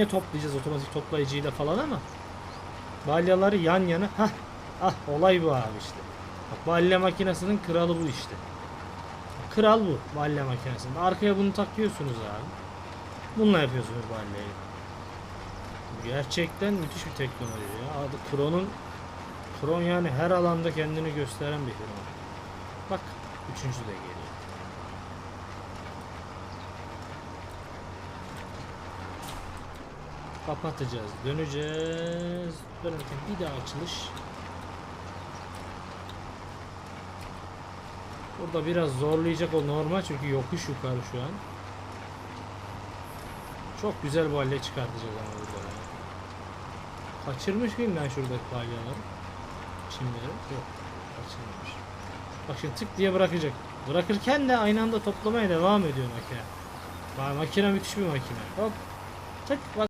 yine toplayacağız otomatik toplayıcıyla falan ama balyaları yan yana hah ah olay bu abi işte. Bak balya makinesinin kralı bu işte. Kral bu balya makinesinde. Arkaya bunu takıyorsunuz abi. Bununla yapıyorsunuz balyayı. Gerçekten müthiş bir teknoloji ya. Adı Kron'un Kron yani her alanda kendini gösteren bir firma. Bak üçüncü de geliyor. Kapatacağız. Döneceğiz. Dönerken bir daha açılış. Burada biraz zorlayacak o normal çünkü yokuş yukarı şu an. Çok güzel balya çıkartacağız ama burada. Kaçırmış mıyım ben şuradaki balyaları? Çimleri? Yok. Kaçırmamış. Bak şimdi tık diye bırakacak. Bırakırken de aynı anda toplamaya devam ediyor makine. Vay, makine müthiş bir makine. Hop. Tık bak.